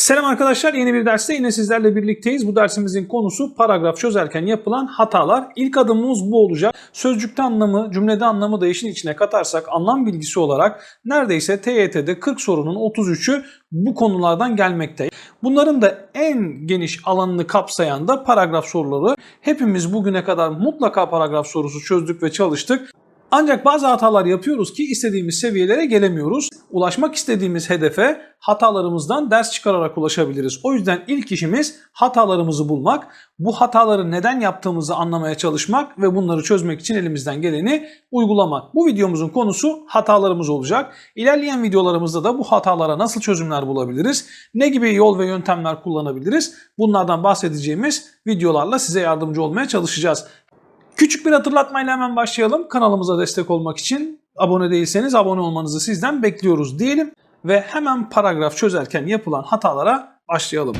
Selam arkadaşlar yeni bir derste yine sizlerle birlikteyiz. Bu dersimizin konusu paragraf çözerken yapılan hatalar. İlk adımımız bu olacak. Sözcükte anlamı, cümlede anlamı da işin içine katarsak anlam bilgisi olarak neredeyse TYT'de 40 sorunun 33'ü bu konulardan gelmekte. Bunların da en geniş alanını kapsayan da paragraf soruları. Hepimiz bugüne kadar mutlaka paragraf sorusu çözdük ve çalıştık. Ancak bazı hatalar yapıyoruz ki istediğimiz seviyelere gelemiyoruz. Ulaşmak istediğimiz hedefe hatalarımızdan ders çıkararak ulaşabiliriz. O yüzden ilk işimiz hatalarımızı bulmak, bu hataları neden yaptığımızı anlamaya çalışmak ve bunları çözmek için elimizden geleni uygulamak. Bu videomuzun konusu hatalarımız olacak. İlerleyen videolarımızda da bu hatalara nasıl çözümler bulabiliriz, ne gibi yol ve yöntemler kullanabiliriz bunlardan bahsedeceğimiz videolarla size yardımcı olmaya çalışacağız. Küçük bir hatırlatmayla hemen başlayalım. Kanalımıza destek olmak için abone değilseniz abone olmanızı sizden bekliyoruz diyelim ve hemen paragraf çözerken yapılan hatalara başlayalım.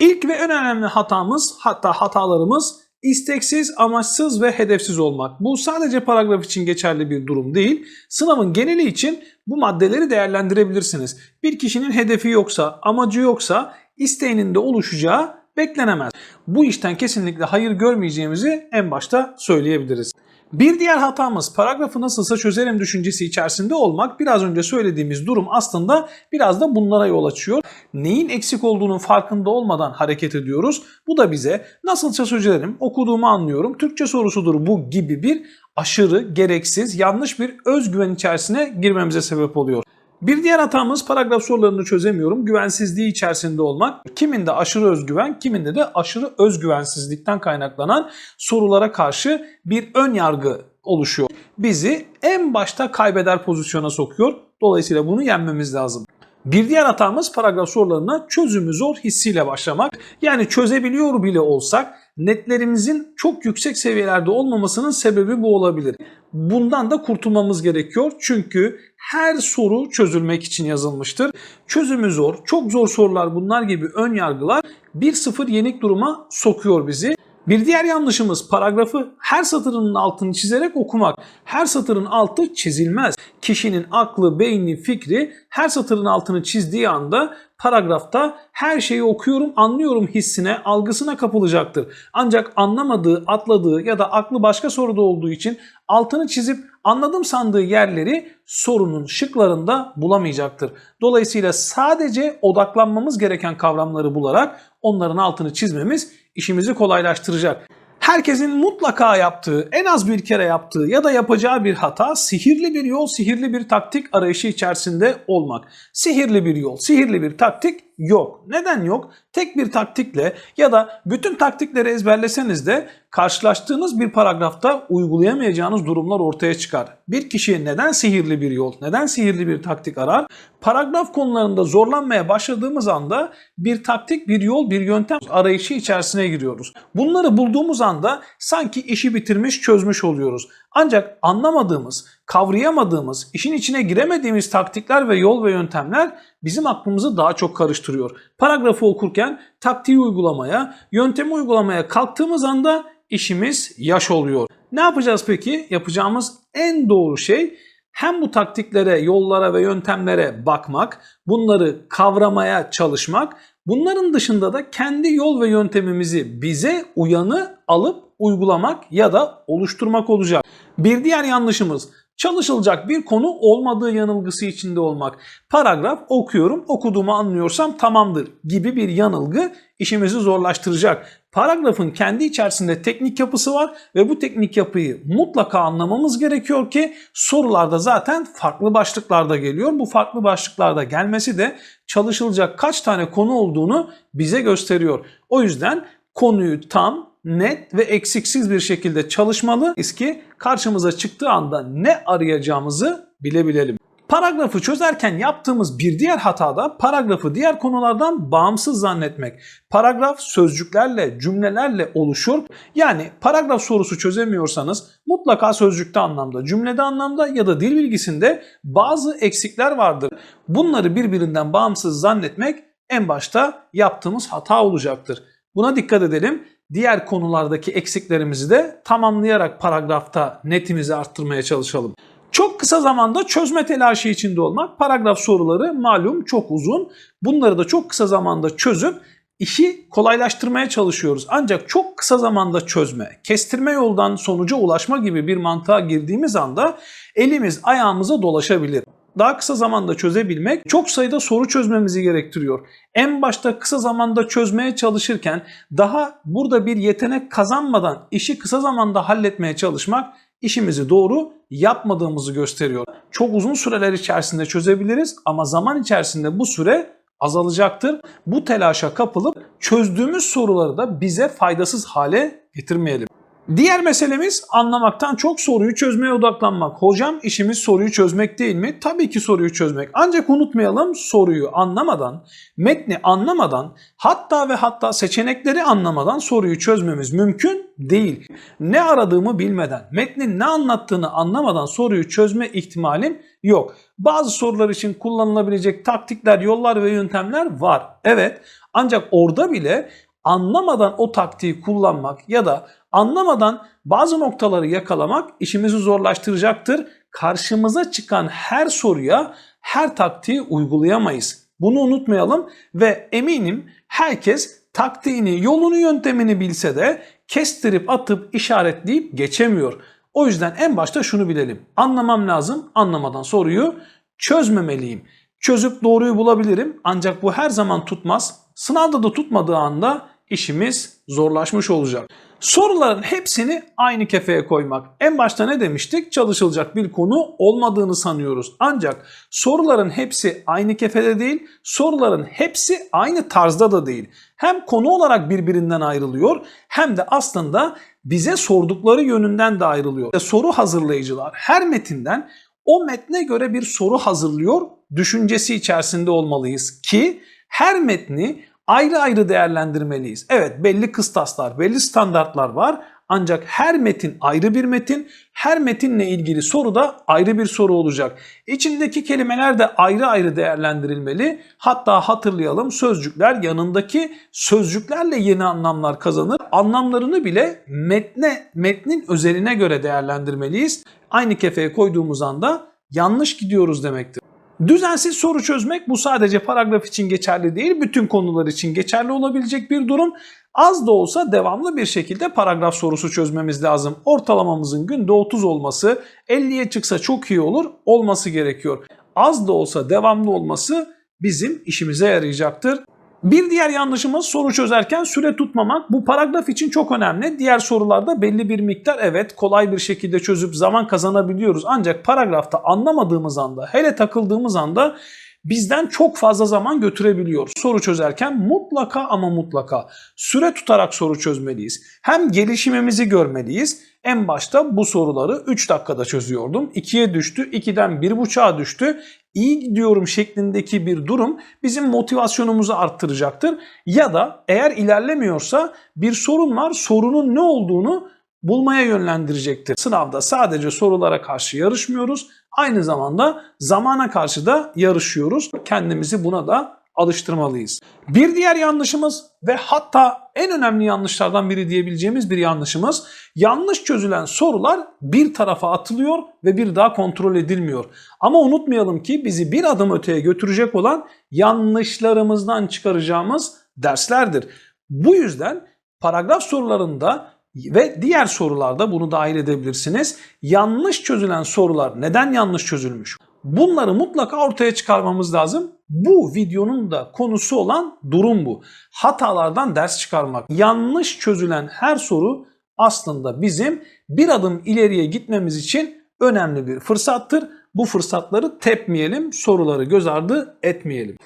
İlk ve en önemli hatamız hatta hatalarımız isteksiz, amaçsız ve hedefsiz olmak. Bu sadece paragraf için geçerli bir durum değil. Sınavın geneli için bu maddeleri değerlendirebilirsiniz. Bir kişinin hedefi yoksa, amacı yoksa isteğinin de oluşacağı beklenemez. Bu işten kesinlikle hayır görmeyeceğimizi en başta söyleyebiliriz. Bir diğer hatamız paragrafı nasılsa çözerim düşüncesi içerisinde olmak. Biraz önce söylediğimiz durum aslında biraz da bunlara yol açıyor. Neyin eksik olduğunun farkında olmadan hareket ediyoruz. Bu da bize nasılsa çözerim, okuduğumu anlıyorum, Türkçe sorusudur bu gibi bir aşırı, gereksiz, yanlış bir özgüven içerisine girmemize sebep oluyor. Bir diğer hatamız paragraf sorularını çözemiyorum. Güvensizliği içerisinde olmak. Kiminde aşırı özgüven, kiminde de aşırı özgüvensizlikten kaynaklanan sorulara karşı bir ön yargı oluşuyor. Bizi en başta kaybeder pozisyona sokuyor. Dolayısıyla bunu yenmemiz lazım. Bir diğer hatamız paragraf sorularına çözümü zor hissiyle başlamak. Yani çözebiliyor bile olsak netlerimizin çok yüksek seviyelerde olmamasının sebebi bu olabilir. Bundan da kurtulmamız gerekiyor. Çünkü her soru çözülmek için yazılmıştır. Çözümü zor, çok zor sorular bunlar gibi ön yargılar 1-0 yenik duruma sokuyor bizi. Bir diğer yanlışımız paragrafı her satırının altını çizerek okumak. Her satırın altı çizilmez. Kişinin aklı, beyni, fikri her satırın altını çizdiği anda paragrafta her şeyi okuyorum, anlıyorum hissine, algısına kapılacaktır. Ancak anlamadığı, atladığı ya da aklı başka soruda olduğu için altını çizip anladım sandığı yerleri sorunun şıklarında bulamayacaktır. Dolayısıyla sadece odaklanmamız gereken kavramları bularak onların altını çizmemiz işimizi kolaylaştıracak. Herkesin mutlaka yaptığı, en az bir kere yaptığı ya da yapacağı bir hata sihirli bir yol, sihirli bir taktik arayışı içerisinde olmak. Sihirli bir yol, sihirli bir taktik yok. Neden yok? Tek bir taktikle ya da bütün taktikleri ezberleseniz de karşılaştığınız bir paragrafta uygulayamayacağınız durumlar ortaya çıkar. Bir kişi neden sihirli bir yol, neden sihirli bir taktik arar? Paragraf konularında zorlanmaya başladığımız anda bir taktik, bir yol, bir yöntem arayışı içerisine giriyoruz. Bunları bulduğumuz anda sanki işi bitirmiş, çözmüş oluyoruz. Ancak anlamadığımız, kavrayamadığımız, işin içine giremediğimiz taktikler ve yol ve yöntemler bizim aklımızı daha çok karıştırıyor. Paragrafı okurken taktiği uygulamaya, yöntemi uygulamaya kalktığımız anda işimiz yaş oluyor. Ne yapacağız peki? Yapacağımız en doğru şey hem bu taktiklere, yollara ve yöntemlere bakmak, bunları kavramaya çalışmak, bunların dışında da kendi yol ve yöntemimizi bize uyanı alıp uygulamak ya da oluşturmak olacak. Bir diğer yanlışımız çalışılacak bir konu olmadığı yanılgısı içinde olmak. Paragraf okuyorum, okuduğumu anlıyorsam tamamdır gibi bir yanılgı işimizi zorlaştıracak. Paragrafın kendi içerisinde teknik yapısı var ve bu teknik yapıyı mutlaka anlamamız gerekiyor ki sorularda zaten farklı başlıklarda geliyor. Bu farklı başlıklarda gelmesi de çalışılacak kaç tane konu olduğunu bize gösteriyor. O yüzden konuyu tam net ve eksiksiz bir şekilde çalışmalıyız ki karşımıza çıktığı anda ne arayacağımızı bilebilelim. Paragrafı çözerken yaptığımız bir diğer hata da paragrafı diğer konulardan bağımsız zannetmek. Paragraf sözcüklerle, cümlelerle oluşur. Yani paragraf sorusu çözemiyorsanız mutlaka sözcükte anlamda, cümlede anlamda ya da dil bilgisinde bazı eksikler vardır. Bunları birbirinden bağımsız zannetmek en başta yaptığımız hata olacaktır. Buna dikkat edelim diğer konulardaki eksiklerimizi de tamamlayarak paragrafta netimizi arttırmaya çalışalım. Çok kısa zamanda çözme telaşı içinde olmak. Paragraf soruları malum çok uzun. Bunları da çok kısa zamanda çözüp işi kolaylaştırmaya çalışıyoruz. Ancak çok kısa zamanda çözme, kestirme yoldan sonuca ulaşma gibi bir mantığa girdiğimiz anda elimiz ayağımıza dolaşabilir. Daha kısa zamanda çözebilmek çok sayıda soru çözmemizi gerektiriyor. En başta kısa zamanda çözmeye çalışırken daha burada bir yetenek kazanmadan işi kısa zamanda halletmeye çalışmak işimizi doğru yapmadığımızı gösteriyor. Çok uzun süreler içerisinde çözebiliriz ama zaman içerisinde bu süre azalacaktır. Bu telaşa kapılıp çözdüğümüz soruları da bize faydasız hale getirmeyelim. Diğer meselemiz anlamaktan çok soruyu çözmeye odaklanmak. Hocam işimiz soruyu çözmek değil mi? Tabii ki soruyu çözmek. Ancak unutmayalım soruyu anlamadan, metni anlamadan, hatta ve hatta seçenekleri anlamadan soruyu çözmemiz mümkün değil. Ne aradığımı bilmeden, metnin ne anlattığını anlamadan soruyu çözme ihtimalim yok. Bazı sorular için kullanılabilecek taktikler, yollar ve yöntemler var. Evet. Ancak orada bile anlamadan o taktiği kullanmak ya da anlamadan bazı noktaları yakalamak işimizi zorlaştıracaktır. Karşımıza çıkan her soruya her taktiği uygulayamayız. Bunu unutmayalım ve eminim herkes taktiğini, yolunu, yöntemini bilse de kestirip atıp işaretleyip geçemiyor. O yüzden en başta şunu bilelim. Anlamam lazım. Anlamadan soruyu çözmemeliyim. Çözüp doğruyu bulabilirim ancak bu her zaman tutmaz. Sınavda da tutmadığı anda işimiz zorlaşmış olacak. Soruların hepsini aynı kefeye koymak. En başta ne demiştik? Çalışılacak bir konu olmadığını sanıyoruz. Ancak soruların hepsi aynı kefede değil, soruların hepsi aynı tarzda da değil. Hem konu olarak birbirinden ayrılıyor hem de aslında bize sordukları yönünden de ayrılıyor. Soru hazırlayıcılar her metinden o metne göre bir soru hazırlıyor düşüncesi içerisinde olmalıyız ki her metni ayrı ayrı değerlendirmeliyiz. Evet belli kıstaslar, belli standartlar var. Ancak her metin ayrı bir metin, her metinle ilgili soru da ayrı bir soru olacak. İçindeki kelimeler de ayrı ayrı değerlendirilmeli. Hatta hatırlayalım sözcükler yanındaki sözcüklerle yeni anlamlar kazanır. Anlamlarını bile metne, metnin özeline göre değerlendirmeliyiz. Aynı kefeye koyduğumuz anda yanlış gidiyoruz demektir. Düzensiz soru çözmek bu sadece paragraf için geçerli değil, bütün konular için geçerli olabilecek bir durum. Az da olsa devamlı bir şekilde paragraf sorusu çözmemiz lazım. Ortalamamızın günde 30 olması, 50'ye çıksa çok iyi olur, olması gerekiyor. Az da olsa devamlı olması bizim işimize yarayacaktır. Bir diğer yanlışımız soru çözerken süre tutmamak. Bu paragraf için çok önemli. Diğer sorularda belli bir miktar evet kolay bir şekilde çözüp zaman kazanabiliyoruz. Ancak paragrafta anlamadığımız anda, hele takıldığımız anda bizden çok fazla zaman götürebiliyor. Soru çözerken mutlaka ama mutlaka süre tutarak soru çözmeliyiz. Hem gelişimimizi görmeliyiz. En başta bu soruları 3 dakikada çözüyordum. 2'ye düştü, 2'den 1.5'a düştü. İyi gidiyorum şeklindeki bir durum bizim motivasyonumuzu arttıracaktır. Ya da eğer ilerlemiyorsa bir sorun var, sorunun ne olduğunu bulmaya yönlendirecektir. Sınavda sadece sorulara karşı yarışmıyoruz. Aynı zamanda zamana karşı da yarışıyoruz. Kendimizi buna da alıştırmalıyız. Bir diğer yanlışımız ve hatta en önemli yanlışlardan biri diyebileceğimiz bir yanlışımız yanlış çözülen sorular bir tarafa atılıyor ve bir daha kontrol edilmiyor. Ama unutmayalım ki bizi bir adım öteye götürecek olan yanlışlarımızdan çıkaracağımız derslerdir. Bu yüzden paragraf sorularında ve diğer sorularda bunu dahil edebilirsiniz. Yanlış çözülen sorular neden yanlış çözülmüş? Bunları mutlaka ortaya çıkarmamız lazım. Bu videonun da konusu olan durum bu. Hatalardan ders çıkarmak. Yanlış çözülen her soru aslında bizim bir adım ileriye gitmemiz için önemli bir fırsattır. Bu fırsatları tepmeyelim, soruları göz ardı etmeyelim.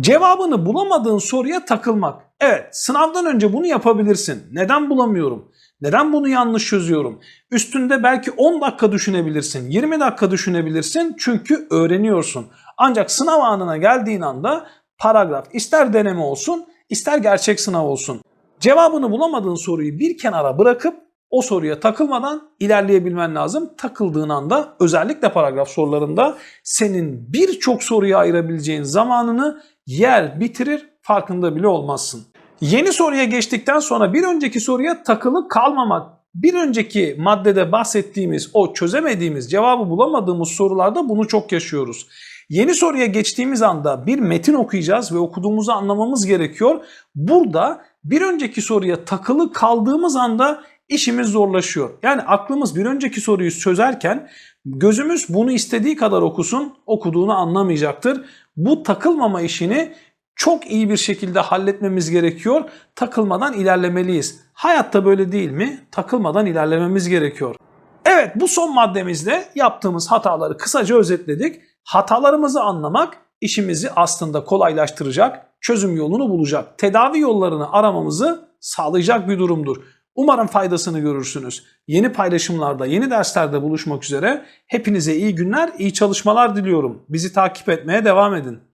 Cevabını bulamadığın soruya takılmak. Evet, sınavdan önce bunu yapabilirsin. Neden bulamıyorum? Neden bunu yanlış çözüyorum? Üstünde belki 10 dakika düşünebilirsin, 20 dakika düşünebilirsin çünkü öğreniyorsun. Ancak sınav anına geldiğin anda paragraf ister deneme olsun, ister gerçek sınav olsun. Cevabını bulamadığın soruyu bir kenara bırakıp o soruya takılmadan ilerleyebilmen lazım. Takıldığın anda özellikle paragraf sorularında senin birçok soruya ayırabileceğin zamanını yer bitirir farkında bile olmazsın. Yeni soruya geçtikten sonra bir önceki soruya takılı kalmamak. bir önceki maddede bahsettiğimiz o çözemediğimiz, cevabı bulamadığımız sorularda bunu çok yaşıyoruz. Yeni soruya geçtiğimiz anda bir metin okuyacağız ve okuduğumuzu anlamamız gerekiyor. Burada bir önceki soruya takılı kaldığımız anda işimiz zorlaşıyor. Yani aklımız bir önceki soruyu çözerken gözümüz bunu istediği kadar okusun, okuduğunu anlamayacaktır. Bu takılmama işini çok iyi bir şekilde halletmemiz gerekiyor. Takılmadan ilerlemeliyiz. Hayatta böyle değil mi? Takılmadan ilerlememiz gerekiyor. Evet bu son maddemizde yaptığımız hataları kısaca özetledik. Hatalarımızı anlamak işimizi aslında kolaylaştıracak, çözüm yolunu bulacak, tedavi yollarını aramamızı sağlayacak bir durumdur. Umarım faydasını görürsünüz. Yeni paylaşımlarda, yeni derslerde buluşmak üzere. Hepinize iyi günler, iyi çalışmalar diliyorum. Bizi takip etmeye devam edin.